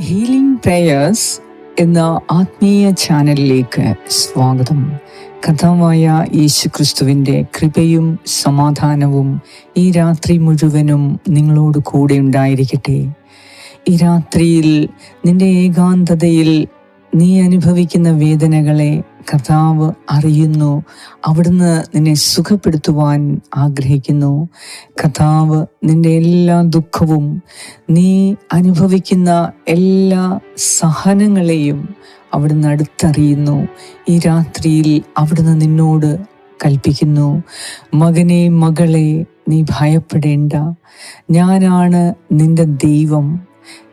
Healing prayers എന്ന ആത്മീയ ചാനലിലേക്ക് സ്വാഗതം. കഥാവായ യേശു ക്രിസ്തുവിന്റെ കൃപയും സമാധാനവും ഈ രാത്രി മുഴുവനും നിങ്ങളോട് കൂടെ ഉണ്ടായിരിക്കട്ടെ. ഈ രാത്രിയിൽ നിന്റെ ഏകാന്തതയിൽ നീ അനുഭവിക്കുന്ന വേദനകളെ കർത്താവ് അറിയുന്നു. അവിടുന്ന് നിന്നെ സുഖപ്പെടുത്തുവാൻ ആഗ്രഹിക്കുന്നു. കർത്താവ് നിന്റെ എല്ലാ ദുഃഖവും നീ അനുഭവിക്കുന്ന എല്ലാ സഹനങ്ങളെയും അവിടുന്ന് അടുത്തറിയുന്നു. ഈ രാത്രിയിൽ അവിടുന്ന് നിന്നോട് കൽപ്പിക്കുന്നു മകനെ മകളെ നീ ഭയപ്പെടേണ്ട. ഞാനാണ് നിന്റെ ദൈവം.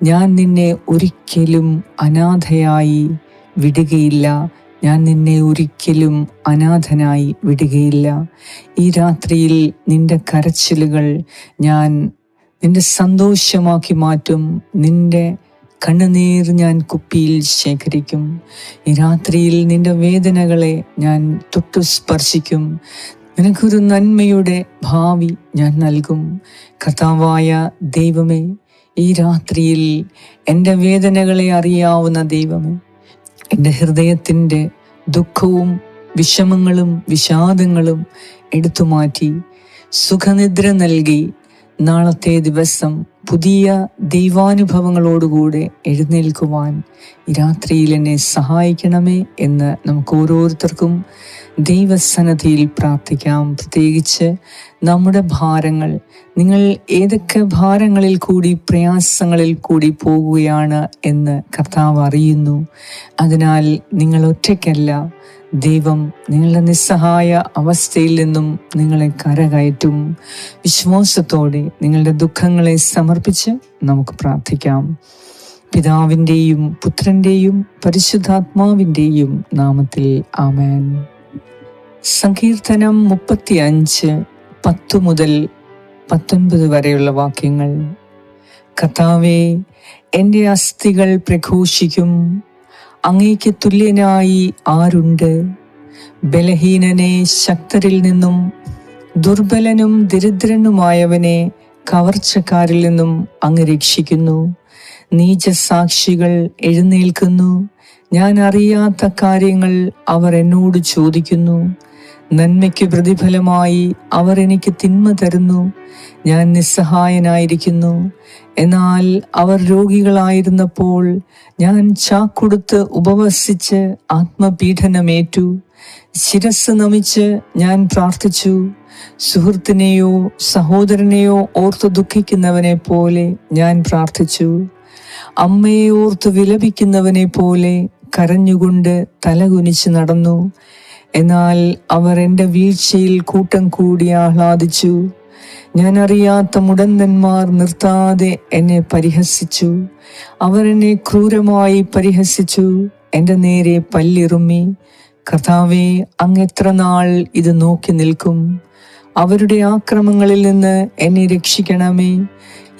ഞാൻ നിന്നെ ഒരിക്കലും അനാഥയായി വിടുകയില്ല. ഞാൻ നിന്നെ ഒരിക്കലും അനാഥനായി വിടുകയില്ല. ഈ രാത്രിയിൽ നിന്റെ കരച്ചിലുകൾ ഞാൻ നിന്റെ സന്തോഷമാക്കി മാറ്റും. നിന്റെ കണ്ണുനീർ ഞാൻ കുപ്പിയിൽ ശേഖരിക്കും. ഈ രാത്രിയിൽ നിന്റെ വേദനകളെ ഞാൻ തൊട്ടു സ്പർശിക്കും. നിനക്കൊരു നന്മയുടെ ഭാവി ഞാൻ നൽകും. കർത്താവായ ദൈവമേ ഈ രാത്രിയിൽ എന്റെ വേദനകളെ അറിയാവുന്ന ദൈവമേ എന്റെ ഹൃദയത്തിന്റെ ദുഃഖവും വിഷമങ്ങളും വിഷാദങ്ങളും എടുത്തു മാറ്റി സുഖനിദ്ര നൽകി നാളത്തെ ദിവസം പുതിയ ദൈവാനുഭവങ്ങളോടുകൂടെ എഴുന്നേൽക്കുവാൻ ഈ രാത്രിയിൽ എന്നെ സഹായിക്കണമേ എന്ന് നമുക്ക് ഓരോരുത്തർക്കും ദൈവസന്നദ്ധിയിൽ പ്രാർത്ഥിക്കാം. പ്രത്യേകിച്ച് നമ്മുടെ ഭാരങ്ങൾ. നിങ്ങൾ ഏതൊക്കെ ഭാരങ്ങളിൽ കൂടി പ്രയാസങ്ങളിൽ കൂടി പോകുകയാണ് എന്ന് കർത്താവ് അറിയുന്നു. അതിനാൽ നിങ്ങൾ ഒറ്റയ്ക്കല്ല ദൈവം നിങ്ങളുടെ നിസ്സഹായ അവസ്ഥയിൽ നിന്നും നിങ്ങളെ കരകയറ്റും. വിശ്വാസത്തോടെ നിങ്ങളുടെ ദുഃഖങ്ങളെ സമർപ്പിച്ച് നമുക്ക് പ്രാർത്ഥിക്കാം. പിതാവിന്റെയും പുത്രന്റെയും പരിശുദ്ധാത്മാവിന്റെയും നാമത്തിൽ ആമേൻ. സങ്കീർത്തനം മുപ്പത്തി അഞ്ച് പത്തു മുതൽ പത്തൊൻപത് വരെയുള്ള വാക്യങ്ങൾ. കർത്താവെ എന്റെ അസ്ഥികൾ പ്രഘോഷിക്കും. അങ്ങേക്ക് തുല്യനായി ആരുണ്ട്? ബലഹീനനെ ശക്തരിൽ നിന്നും ദുർബലനും ദരിദ്രനുമായവനെ കവർച്ചക്കാരിൽ നിന്നും അങ്ങ് രക്ഷിക്കുന്നു. നീചസാക്ഷികൾ എഴുന്നേൽക്കുന്നു. ഞാൻ അറിയാത്ത കാര്യങ്ങൾ അവർ എന്നോട് ചോദിക്കുന്നു. നന്മയ്ക്ക് പ്രതിഫലമായി അവർ എനിക്ക് തിന്മ തരുന്നു. ഞാൻ നിസ്സഹായനായിരിക്കുന്നു. എന്നാൽ അവർ രോഗികളായിരുന്നപ്പോൾ ഞാൻ ചാക്കൊടുത്ത് ഉപവസിച്ച് ആത്മപീഡനമേറ്റു. ശിരസ് നമിച്ച് ഞാൻ പ്രാർത്ഥിച്ചു. സുഹൃത്തിനെയോ സഹോദരനെയോ ഓർത്ത് ദുഃഖിക്കുന്നവനെ പോലെ ഞാൻ പ്രാർത്ഥിച്ചു. അമ്മയെ ഓർത്ത് വിലപിക്കുന്നവനെ പോലെ കരഞ്ഞുകൊണ്ട് തലകുനിച്ച് നടന്നു. എന്നാൽ അവർ എന്റെ വീഴ്ചയിൽ കൂട്ടം കൂടി ആഹ്ലാദിച്ചു. ഞാൻ അറിയാത്ത മുടന്തന്മാർ നിർത്താതെ എന്നെ പരിഹസിച്ചു. അവർ എന്നെ ക്രൂരമായി പരിഹസിച്ചു. എന്റെ നേരെ പല്ലിറുമ്മി. കർത്താവെ അങ്ങെത്ര നാൾ ഇത് നോക്കി നിൽക്കും. അവരുടെ ആക്രമങ്ങളിൽ നിന്ന് എന്നെ രക്ഷിക്കണമേ.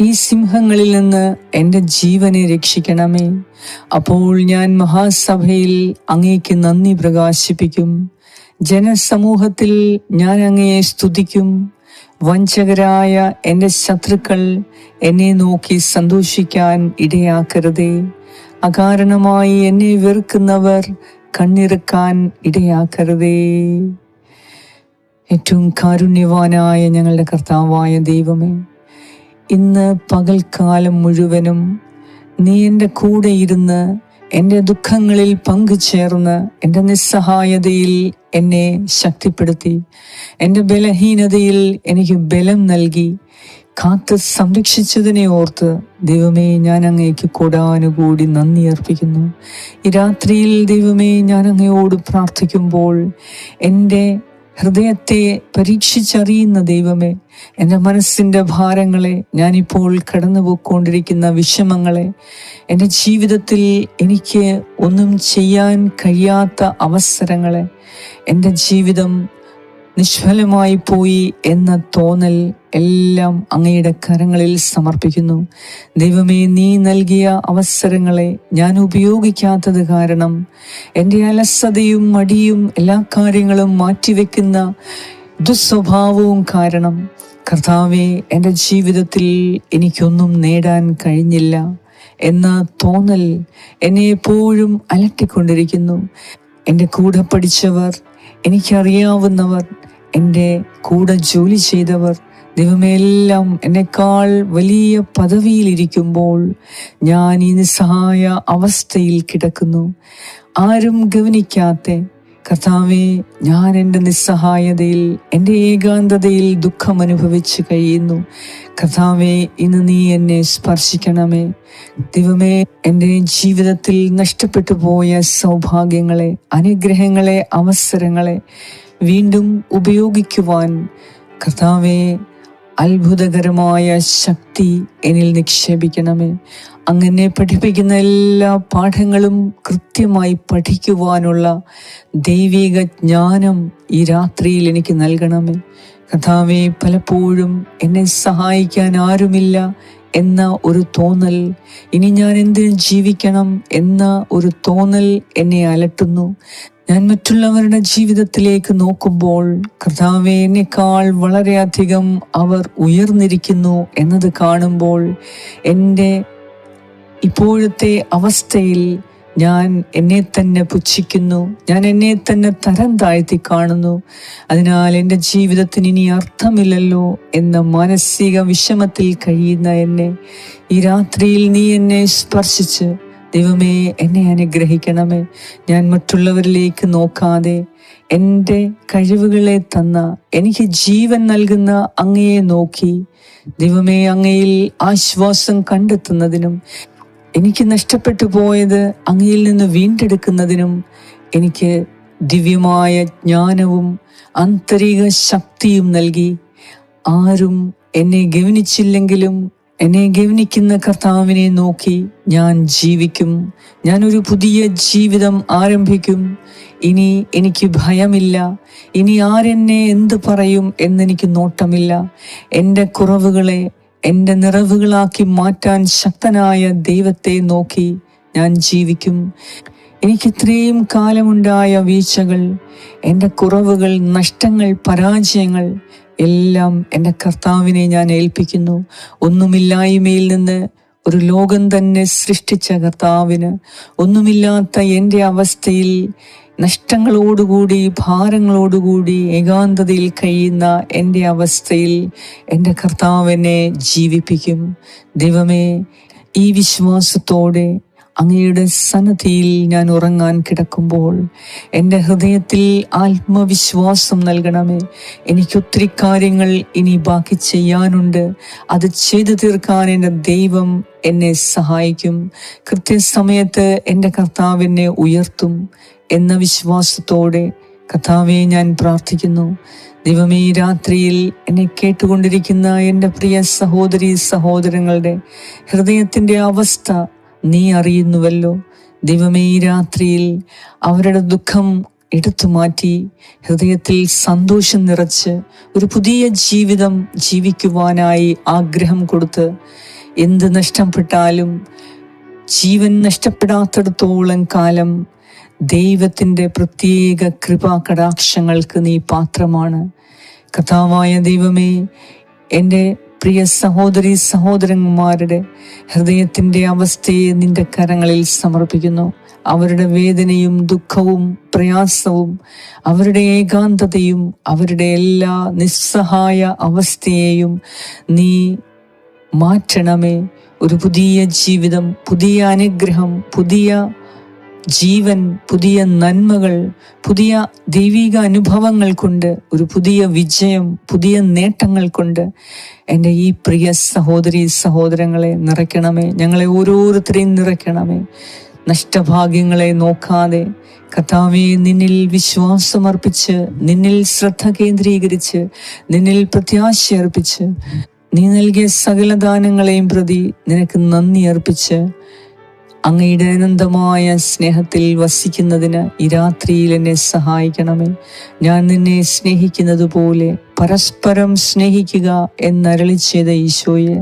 ഈ സിംഹങ്ങളിൽ നിന്ന് എന്റെ ജീവനെ രക്ഷിക്കണമേ. അപ്പോൾ ഞാൻ മഹാസഭയിൽ അങ്ങേക്ക് നന്ദി പ്രകാശിപ്പിക്കും. ജനസമൂഹത്തിൽ ഞാൻ അങ്ങയെ സ്തുതിക്കും. വഞ്ചകരായ എന്റെ ശത്രുക്കൾ എന്നെ നോക്കി സന്തോഷിക്കാൻ ഇടയാക്കരുതേ. അകാരണമായി എന്നെ വെറുക്കുന്നവർ കണ്ണിറുക്കാൻ ഇടയാക്കരുതേ. ഏറ്റവും കാരുണ്യവാനായ ഞങ്ങളുടെ കർത്താവായ ദൈവമേ ഇന്ന് പകൽക്കാലം മുഴുവനും നീ എന്റെ കൂടെ ഇരുന്ന് എന്റെ ദുഃഖങ്ങളിൽ പങ്കുചേർന്ന് എന്റെ നിസ്സഹായതയിൽ എന്നെ ശക്തിപ്പെടുത്തി എന്റെ ബലഹീനതയിൽ എനിക്ക് ബലം നൽകി കാത്ത് സംരക്ഷിച്ചതിനെ ഓർത്ത് ദൈവമേ ഞാൻ അങ്ങേക്ക് കൂടാനുകൂടി നന്ദി അർപ്പിക്കുന്നു. ഈ രാത്രിയിൽ ദൈവമേ ഞാൻ അങ്ങയോട് പ്രാർത്ഥിക്കുമ്പോൾ എന്റെ ഹൃദയത്തെ പരീക്ഷിച്ചറിയുന്ന ദൈവമേ എന്റെ മനസ്സിന്റെ ഭാരങ്ങളെ ഞാനിപ്പോൾ കടന്നു പോയിക്കൊണ്ടിരിക്കുന്ന വിഷമങ്ങളെ എന്റെ ജീവിതത്തിൽ എനിക്ക് ഒന്നും ചെയ്യാൻ കഴിയാത്ത അവസരങ്ങളെ എന്റെ ജീവിതം നിഷ്ഫലമായി പോയി എന്ന തോന്നൽ എല്ലാം അങ്ങയുടെ കരങ്ങളിൽ സമർപ്പിക്കുന്നു. ദൈവമേ നീ നൽകിയ അവസരങ്ങളെ ഞാൻ ഉപയോഗിക്കാത്തത് കാരണം എന്റെ അലസതയും മടിയും എല്ലാ കാര്യങ്ങളും മാറ്റിവെക്കുന്ന ദുസ്വഭാവവും കാരണം. കർത്താവെ എന്റെ ജീവിതത്തിൽ എനിക്കൊന്നും നേടാൻ കഴിഞ്ഞില്ല എന്ന തോന്നൽ എന്നെ എപ്പോഴും അലട്ടിക്കൊണ്ടിരിക്കുന്നു. എന്റെ കൂടെ പഠിച്ചവർ എനിക്കറിയാവുന്നവർ എന്റെ കൂടെ ജോലി ചെയ്തവർ ദൈവമെല്ലാം എന്നെക്കാൾ വലിയ പദവിയിലിരിക്കുമ്പോൾ ഞാൻ ഈ നിസ്സഹായ അവസ്ഥയിൽ കിടക്കുന്നു. ആരും ഗവനിക്കാത്ത കർത്താവെ ഞാൻ എന്റെ നിസ്സഹായതയിൽ എന്റെ ഏകാന്തതയിൽ ദുഃഖം അനുഭവിച്ച് കഴിയുന്നു. കർത്താവെ ഇന്ന് നീ എന്നെ സ്പർശിക്കണമേ. ദൈവമേ എന്റെ ജീവിതത്തിൽ നഷ്ടപ്പെട്ടു പോയ സൗഭാഗ്യങ്ങളെ അനുഗ്രഹങ്ങളെ അവസരങ്ങളെ വീണ്ടും ഉപയോഗിക്കുവാൻ കർത്താവെ അത്ഭുതകരമായ ശക്തി എന്നിൽ നിക്ഷേപിക്കണമേ. അങ്ങനെ പഠിപ്പിക്കുന്ന എല്ലാ പാഠങ്ങളും കൃത്യമായി പഠിക്കുവാനുള്ള ദൈവിക ജ്ഞാനം ഈ രാത്രിയിൽ എനിക്ക് നൽകണമേ. കഥാവെ പലപ്പോഴും എന്നെ സഹായിക്കാൻ ആരുമില്ല എന്ന ഒരു തോന്നൽ ഇനി ഞാൻ എന്തിനു ജീവിക്കണം എന്ന ഒരു തോന്നൽ എന്നെ അലട്ടുന്നു. ഞാൻ മറ്റുള്ളവരുടെ ജീവിതത്തിലേക്ക് നോക്കുമ്പോൾ കർത്താവെ വളരെയധികം അവർ ഉയർന്നിരിക്കുന്നു എന്നത് കാണുമ്പോൾ എന്റെ ഇപ്പോഴത്തെ അവസ്ഥയിൽ ഞാൻ എന്നെ തന്നെ പുച്ഛിക്കുന്നു. ഞാൻ എന്നെ തന്നെ തരം താഴ്ത്തി കാണുന്നു. അതിനാൽ എന്റെ ജീവിതത്തിന് ഇനി അർത്ഥമില്ലല്ലോ എന്ന മാനസിക വിഷമത്തിൽ കഴിയുന്ന എന്നെ ഈ രാത്രിയിൽ നീ എന്നെ സ്പർശിച്ച് ദൈവമേ എന്നെ അനുഗ്രഹിക്കണമേ. ഞാൻ മറ്റുള്ളവരിലേക്ക് നോക്കാതെ എന്റെ കഴിവുകളെ തന്ന എനിക്ക് ജീവൻ നൽകുന്ന അങ്ങയെ നോക്കി ദൈവമേ അങ്ങയിൽ ആശ്വാസം കണ്ടെത്തുന്നതിനും എനിക്ക് നഷ്ടപ്പെട്ടു പോയത് അങ്ങയിൽ നിന്ന് വീണ്ടെടുക്കുന്നതിനും എനിക്ക് ദിവ്യമായ ജ്ഞാനവും ആന്തരിക ശക്തിയും നൽകി. ആരും എന്നെ ഗവനിച്ചില്ലെങ്കിലും എന്നെ ഗവനിക്കുന്ന കർത്താവിനെ നോക്കി ഞാൻ ജീവിക്കും. ഞാൻ ഒരു പുതിയ ജീവിതം ആരംഭിക്കും. ഇനി എനിക്ക് ഭയമില്ല. ഇനി ആരെന്നെ എന്ത് പറയും എന്നെനിക്ക് നോട്ടമില്ല. എന്റെ കുറവുകളെ എന്റെ നിറവുകളാക്കി മാറ്റാൻ ശക്തനായ ദൈവത്തെ നോക്കി ഞാൻ ജീവിക്കും. എനിക്ക് ഇത്രയും കാലമുണ്ടായ വീഴ്ചകൾ എന്റെ കുറവുകൾ നഷ്ടങ്ങൾ പരാജയങ്ങൾ എല്ലാം എന്റെ കർത്താവിനെ ഞാൻ ഏൽപ്പിക്കുന്നു. ഒന്നുമില്ലായ്മയിൽ നിന്ന് ഒരു ലോകം തന്നെ സൃഷ്ടിച്ച കർത്താവിന്. ഒന്നുമില്ലാത്ത എന്റെ അവസ്ഥയിൽ നഷ്ടങ്ങളോടുകൂടി ഭാരങ്ങളോടുകൂടി ഏകാന്തതയിൽ കഴിയുന്ന എന്റെ അവസ്ഥയിൽ എന്റെ കർത്താവിനെ ജീവിപ്പിക്കും. ദൈവമേ ഈ വിശ്വാസത്തോടെ അങ്ങയുടെ സന്നദ്ധിയിൽ ഞാൻ ഉറങ്ങാൻ കിടക്കുമ്പോൾ എന്റെ ഹൃദയത്തിൽ ആത്മവിശ്വാസം നൽകണമേ. എനിക്കൊത്തിരി കാര്യങ്ങൾ ഇനി ബാക്കി ചെയ്യാനുണ്ട്. അത് ചെയ്തു തീർക്കാൻ എന്റെ ദൈവം എന്നെ സഹായിക്കും. കൃത്യസമയത്ത് എന്റെ കർത്താവിനെ ഉയർത്തും എന്ന വിശ്വാസത്തോടെ കർത്താവെ ഞാൻ പ്രാർത്ഥിക്കുന്നു. ദൈവമേ രാത്രിയിൽ എന്നെ കേട്ടുകൊണ്ടിരിക്കുന്ന എന്റെ പ്രിയ സഹോദരി സഹോദരങ്ങളുടെ ഹൃദയത്തിന്റെ അവസ്ഥ നീ അറിയുന്നുവല്ലോ. ദൈവമേ ഈ രാത്രിയിൽ അവരുടെ ദുഃഖം എടുത്തു മാറ്റി ഹൃദയത്തിൽ സന്തോഷം നിറച്ച് ഒരു പുതിയ ജീവിതം ജീവിക്കുവാനായി ആഗ്രഹം കൊടുത്ത് എന്ത് നഷ്ടപ്പെട്ടാലും ജീവൻ നഷ്ടപ്പെടാത്തിടത്തോളം കാലം ദൈവത്തിന്റെ പ്രത്യേക കൃപാ കടാക്ഷങ്ങൾക്ക് നീ പാത്രമാണ്. കഥാവായ ദൈവമേ എന്റെ പ്രിയ സഹോദരി സഹോദരന്മാരുടെ ഹൃദയത്തിന്റെ അവസ്ഥയെ നിന്റെ കരങ്ങളിൽ സമർപ്പിക്കുന്നു. അവരുടെ വേദനയും ദുഃഖവും പ്രയാസവും അവരുടെ ഏകാന്തതയും അവരുടെ എല്ലാ നിസ്സഹായ അവസ്ഥയെയും നീ മാറ്റണമേ. ഒരു പുതിയ ജീവിതം പുതിയ അനുഗ്രഹം പുതിയ ജീവൻ പുതിയ നന്മകൾ പുതിയ ദൈവിക അനുഭവങ്ങൾ കൊണ്ട് ഒരു പുതിയ വിജയം പുതിയ നേട്ടങ്ങൾ കൊണ്ട് എന്റെ ഈ പ്രിയ സഹോദരി സഹോദരങ്ങളെ നിറയ്ക്കണമേ. ഞങ്ങളെ ഓരോരുത്തരെയും നിറയ്ക്കണമേ. നഷ്ടഭാഗ്യങ്ങളെ നോക്കാതെ കഥാവെ നിന്നിൽ വിശ്വാസമർപ്പിച്ച് നിന്നിൽ ശ്രദ്ധ കേന്ദ്രീകരിച്ച് നിന്നിൽ പ്രത്യാശ അർപ്പിച്ച് നീ നൽകിയ സകല ദാനങ്ങളെയും പ്രതി നിനക്ക് നന്ദി അർപ്പിച്ച് അങ്ങയുടെ അനന്തമായ സ്നേഹത്തിൽ വസിക്കുന്നതിന് ഈ രാത്രിയിൽ എന്നെ സഹായിക്കണമേ. ഞാൻ നിന്നെ സ്നേഹിക്കുന്നത് പോലെ പരസ്പരം സ്നേഹിക്കുക എന്നരളി ചെയ്ത ഈശോയെ.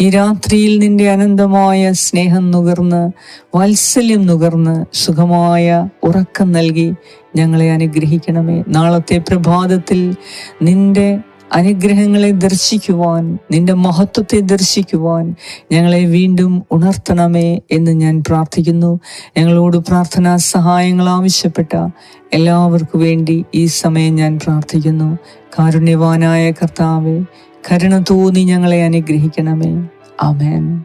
ഈ രാത്രിയിൽ നിന്റെ അനന്തമായ സ്നേഹം നുകർന്ന് വാത്സല്യം നുകർന്ന് സുഖമായ ഉറക്കം നൽകി ഞങ്ങളെ അനുഗ്രഹിക്കണമേ. നാളത്തെ പ്രഭാതത്തിൽ നിന്റെ അനുഗ്രഹങ്ങളെ ദർശിക്കുവാൻ നിന്റെ മഹത്വത്തെ ദർശിക്കുവാൻ ഞങ്ങളെ വീണ്ടും ഉണർത്തണമേ എന്ന് ഞാൻ പ്രാർത്ഥിക്കുന്നു. ഞങ്ങളോട് പ്രാർത്ഥനാ സഹായങ്ങൾ ആവശ്യപ്പെട്ട എല്ലാവർക്കും വേണ്ടി ഈ സമയം ഞാൻ പ്രാർത്ഥിക്കുന്നു. കാരുണ്യവാനായ കർത്താവെ കരുണ തോന്നി ഞങ്ങളെ അനുഗ്രഹിക്കണമേ. ആമേൻ.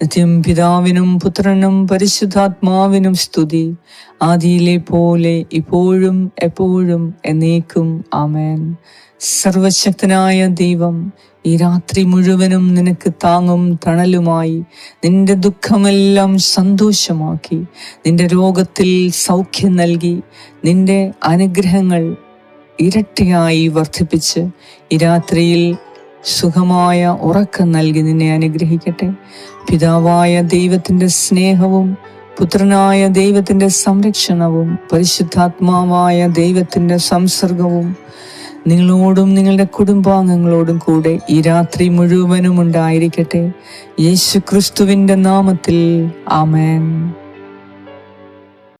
നിത്യം പിതാവിനും പുത്രനും പരിശുദ്ധാത്മാവിനും സ്തുതി. ആദിയിലെ പോലെ ഇപ്പോഴും എപ്പോഴും എന്നേക്കും ആമേൻ. സർവശക്തനായ ദൈവം ഈ രാത്രി മുഴുവനും നിനക്ക് താങ്ങും തണലുമായി നിന്റെ ദുഃഖമെല്ലാം സന്തോഷമാക്കി നിന്റെ രോഗത്തിൽ സൗഖ്യം നൽകി നിന്റെ അനുഗ്രഹങ്ങൾ ഇരട്ടിയായി വർദ്ധിപ്പിച്ച് ഈ രാത്രിയിൽ സുഖമായ ഉറക്കം നൽകി നിന്നെ അനുഗ്രഹിക്കട്ടെ. പിതാവായ ദൈവത്തിന്റെ സ്നേഹവും പുത്രനായ ദൈവത്തിന്റെ സംരക്ഷണവും പരിശുദ്ധാത്മാവായ ദൈവത്തിന്റെ സംസർഗവും നിങ്ങളോടും നിങ്ങളുടെ കുടുംബാംഗങ്ങളോടും കൂടെ ഈ രാത്രി മുഴുവനും ഉണ്ടായിരിക്കട്ടെ. യേശു ക്രിസ്തുവിന്റെ നാമത്തിൽ ആമേൻ.